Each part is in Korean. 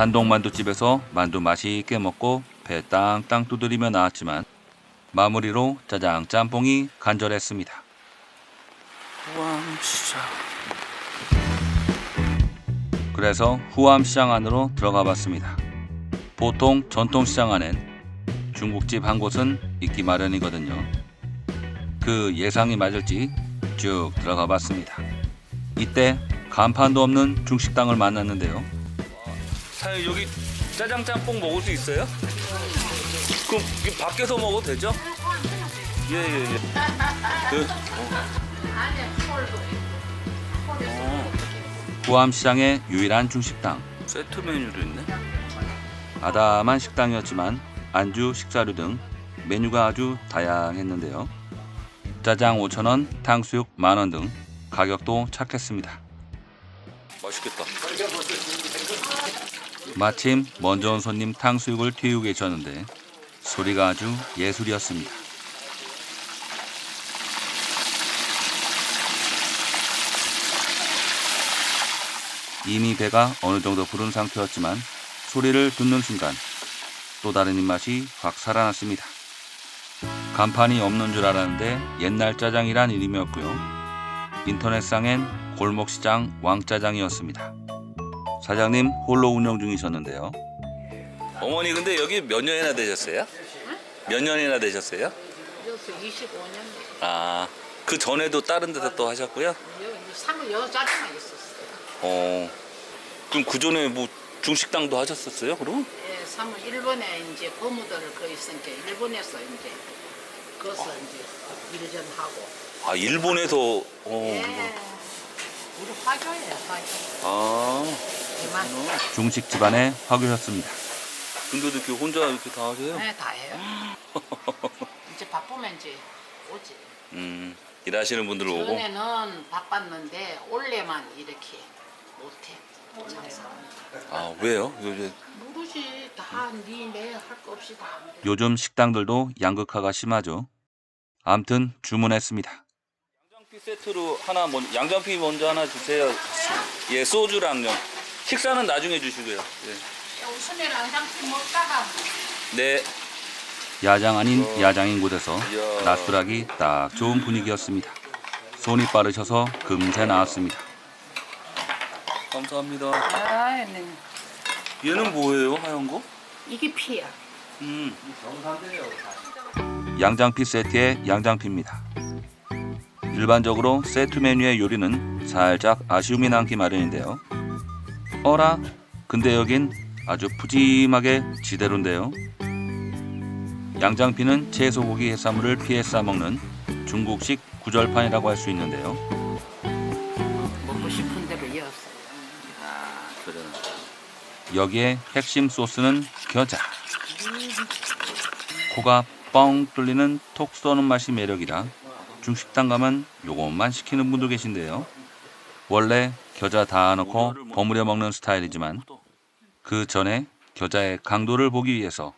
산동 만두집에서 만두 맛있게 먹고 배 땅땅 두드리며 나왔지만 마무리로 짜장 짬뽕이 간절했습니다. 왕시장. 그래서 후암시장 안으로 들어가 봤습니다. 보통 전통시장 안엔 중국집 한 곳은 있기 마련이거든요. 그 예상이 맞을지 쭉 들어가 봤습니다. 이때 간판도 없는 중식당을 만났는데요. 사장님 여기 짜장 짬뽕 먹을 수 있어요? 그럼 이게 밖에서 먹어도 되죠? 예예예. 그, 어. 후암시장의 유일한 중식당. 세트 메뉴도 있네. 아담한 식당이었지만 안주, 식사류 등 메뉴가 아주 다양했는데요. 짜장 5,000원, 탕수육 만원 등 가격도 착했습니다. 맛있겠다. 마침 먼저 온 손님 탕수육을 튀우고 계셨는데 소리가 아주 예술이었습니다. 이미 배가 어느 정도 부른 상태였지만 소리를 듣는 순간 또 다른 입맛이 확 살아났습니다. 간판이 없는 줄 알았는데 옛날 짜장이란 이름이었고요. 인터넷상엔 골목시장 왕짜장이었습니다. 사장님 홀로 운영 중이셨는데요. 어머니 근데 여기 몇 년이나 되셨어요? 몇 년이나 되셨어요? 여기서 25년 아, 그 전에도 다른 데서 또 하셨고요? 여기 사무 여자리만 있었어요. 어, 그럼 그 전에 뭐 중식당도 하셨었어요? 그럼? 예, 사무 일본에 이제 고무들을 거의 있으니까 일본에서 이제 거기서 이제 일좀 하고. 아, 일본에서, 어, 예. 우리 화교예요, 화교. 아. 중식 집안의 화교였습니다. 근데도 이렇게 혼자 이렇게 다 하세요? 네, 다 해요. 이제 바쁘면 이제 오지. 음, 일하시는 분들 오고. 전에는 바빴는데 올해만 이렇게 못해. 장사. 아, 왜요? 요새 모르지 다니내할 거 없이 다. 요즘 식당들도 양극화가 심하죠. 암튼 주문했습니다. 양장피 세트로 하나 먼저, 양장피 먼저 하나 주세요. 예, 소주랑요. 식사는 나중에 주시고요. 예. 웃음이랑 향수 먹다가 네. 야장 아닌 야장인 곳에서. 낮술하기 딱 좋은 분위기였습니다. 손이 빠르셔서 금세 나왔습니다. 감사합니다. 아, 네. 얘는 뭐예요, 하얀 거? 이게 피야. 음. 양장피 세트의 양장피입니다. 일반적으로 세트 메뉴의 요리는 살짝 아쉬움이 남기 마련인데요. 어라? 근데 여긴 아주 푸짐하게 지대로인데요. 양장피는 채소고기 해산물을 피해 싸먹는 중국식 구절판이라고 할 수 있는데요. 먹고 싶은 대로 이었어요. 아, 그래. 여기에 핵심 소스는 겨자. 코가 뻥 뚫리는 톡 쏘는 맛이 매력이라 중식당 가면 요것만 시키는 분도 계신데요. 원래 겨자 다 넣고 버무려 먹는 스타일이지만 그 전에 겨자의 강도를 보기 위해서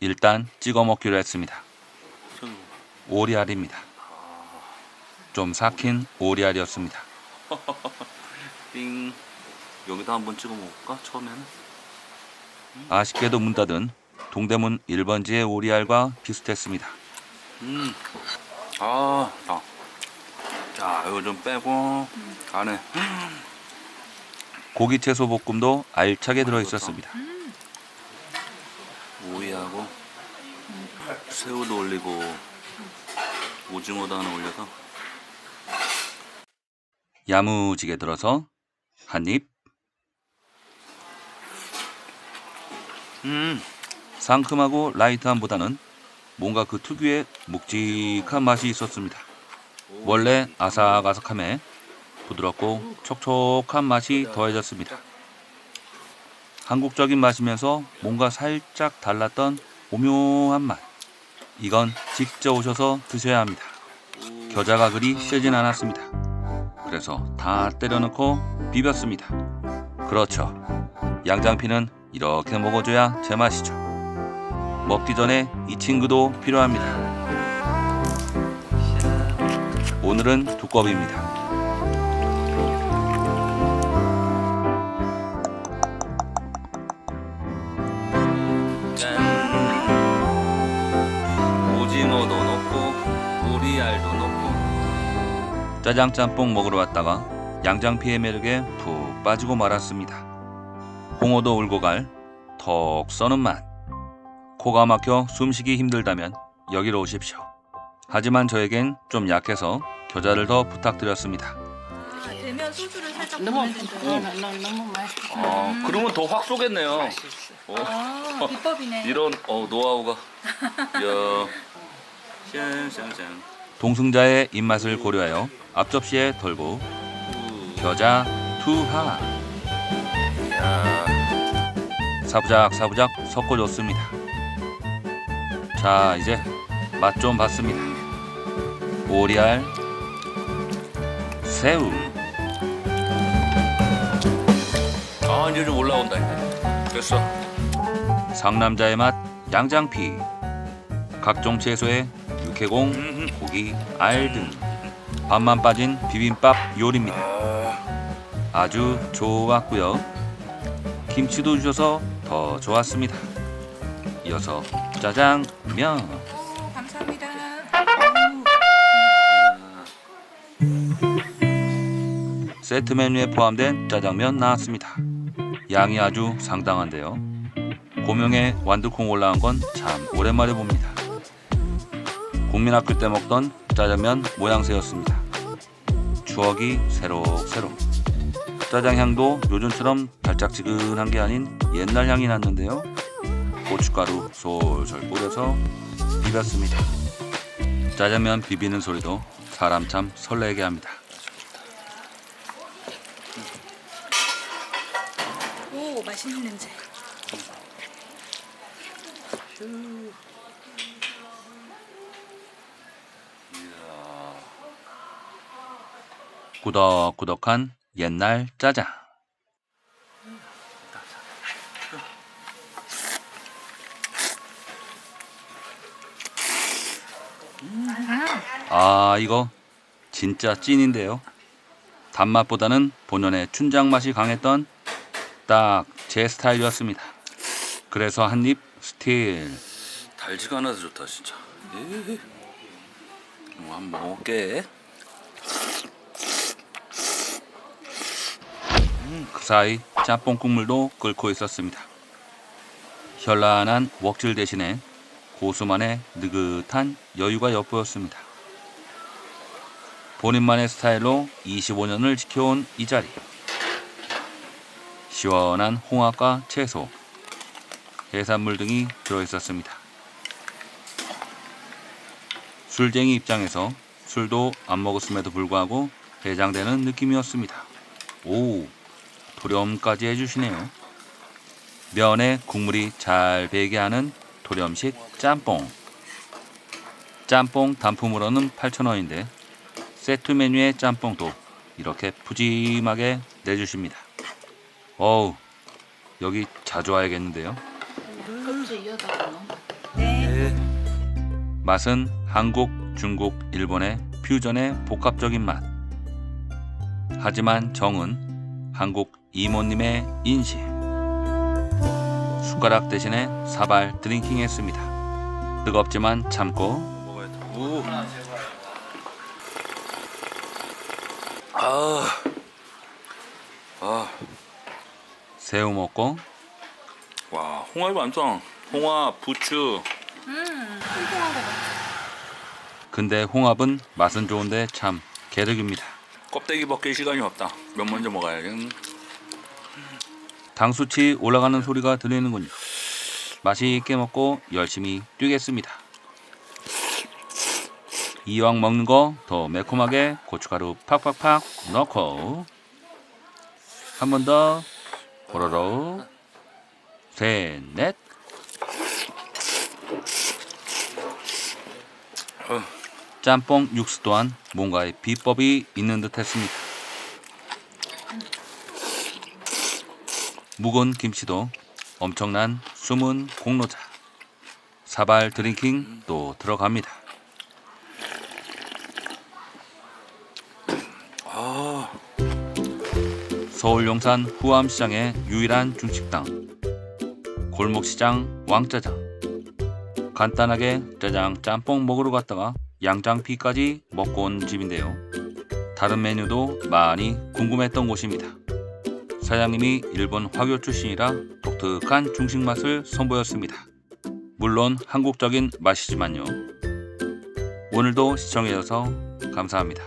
일단 찍어 먹기로 했습니다. 오리알입니다. 좀 삭힌 오리알이었습니다. 띵. 여기다 한번 찍어 먹을까? 처음에는. 아쉽게도 문 닫은 동대문 1번지의 오리알과 비슷했습니다. 음. 아, 아. 자, 이거 좀 빼고 안에 고기 채소 볶음도 알차게 들어 있었습니다. 오이하고 새우도 올리고 오징어도 하나 올려서 야무지게 들어서 한 입. 음, 상큼하고 라이트함보다는 뭔가 그 특유의 묵직한 맛이 있었습니다. 원래 아삭아삭함에 부드럽고 촉촉한 맛이 더해졌습니다. 한국적인 맛이면서 뭔가 살짝 달랐던 오묘한 맛. 이건 직접 오셔서 드셔야 합니다. 겨자가 그리 세진 않았습니다. 그래서 다 때려넣고 비볐습니다. 그렇죠. 양장피는 이렇게 먹어줘야 제맛이죠. 먹기 전에 이 친구도 필요합니다. 오늘은 두꺼비입니다. 오징어도 넣고 오리알도 넣고 짜장 짬뽕 먹으러 왔다가 양장피의 매력에 푹 빠지고 말았습니다. 홍어도 울고 갈 턱 써는 맛. 코가 막혀 숨쉬기 힘들다면 여기로 오십시오. 하지만 저에겐 좀 약해서 겨자를 더 부탁드렸습니다. 아, 되면 소주를 살짝 너무 부으면 된다. 너무 너무, 너무 맛있어. 아, 그러면 더 확 쏘겠네요. 맛있어. 어, 아, 비법이네. 이런 어, 노하우가. 야. 짠짠짠. 동승자의 입맛을 고려하여 앞접시에 덜고 겨자 투하 야. 사부작 사부작 섞어줬습니다. 자 이제 맛 좀 봤습니다. 오리알 새우 아, 이제 좀 올라온다 이제. 됐어. 상남자의 맛 양장피 각종 채소에 육해공 음, 고기 알 등 밥만 빠진 비빔밥 요리입니다. 아, 아주 좋았고요. 김치도 주셔서 더 좋았습니다. 이어서 짜장면 세트 메뉴에 포함된 짜장면 나왔습니다. 양이 아주 상당한데요. 고명에 완두콩 올라온 건 참 오랜만에 봅니다. 국민학교 때 먹던 짜장면 모양새였습니다. 추억이 새록새록. 짜장 향도 요즘처럼 달짝지근한 게 아닌 옛날 향이 났는데요. 고춧가루 솔솔 뿌려서 비볐습니다. 짜장면 비비는 소리도 사람 참 설레게 합니다. 오, 맛있는 냄새. 꾸덕꾸덕한 옛날 짜장. 아 이거 진짜 찐인데요. 단맛보다는 본연의 춘장 맛이 강했던 딱 제 스타일이었습니다. 그래서 한 입 스틸. 달지가 않아서 좋다 진짜. 예. 뭐 한번 먹을게. 그 사이 짬뽕 국물도 끓고 있었습니다. 현란한 웍질 대신에 고수만의 느긋한 여유가 엿보였습니다. 본인만의 스타일로 25년을 지켜온 이 자리. 시원한 홍합과 채소, 해산물 등이 들어있었습니다. 술쟁이 입장에서 술도 안 먹었음에도 불구하고 해장되는 느낌이었습니다. 오, 토렴까지 해주시네요. 면에 국물이 잘 배게 하는 토렴식 짬뽕. 짬뽕 단품으로는 8,000원인데 세트 메뉴의 짬뽕도 이렇게 푸짐하게 내주십니다. 어우, 여기 자주 와야겠는데요. 네. 맛은 한국, 중국, 일본의 퓨전의 복합적인 맛. 하지만 정은 한국 이모님의 인시. 숟가락 대신에 사발 드링킹 했습니다. 뜨겁지만 참고. 오. 아. 아. 새우 먹고 와, 홍합이 완성. 홍합, 부추. 음, 통통한 거 같아. 근데 홍합은 맛은 좋은데 참 개득입니다. 껍데기 벗길 시간이 없다. 면 먼저 먹어야지. 음. 당수치 올라가는 소리가 들리는군요. 맛있게 먹고 열심히 뛰겠습니다. 이왕 먹는 거 더 매콤하게 고춧가루 팍팍팍 넣고 한 번더 호로록 셋넷 어. 짬뽕 육수 또한 뭔가의 비법이 있는 듯했습니다. 묵은 김치도 엄청난 숨은 공로자 사발 드링킹 또 들어갑니다. 아. 서울 용산 후암시장의 유일한 중식당 골목시장 왕짜장 간단하게 짜장 짬뽕 먹으러 갔다가 양장피까지 먹고 온 집인데요 다른 메뉴도 많이 궁금했던 곳입니다. 사장님이 일본 화교 출신이라 독특한 중식 맛을 선보였습니다. 물론 한국적인 맛이지만요. 오늘도 시청해주셔서 감사합니다.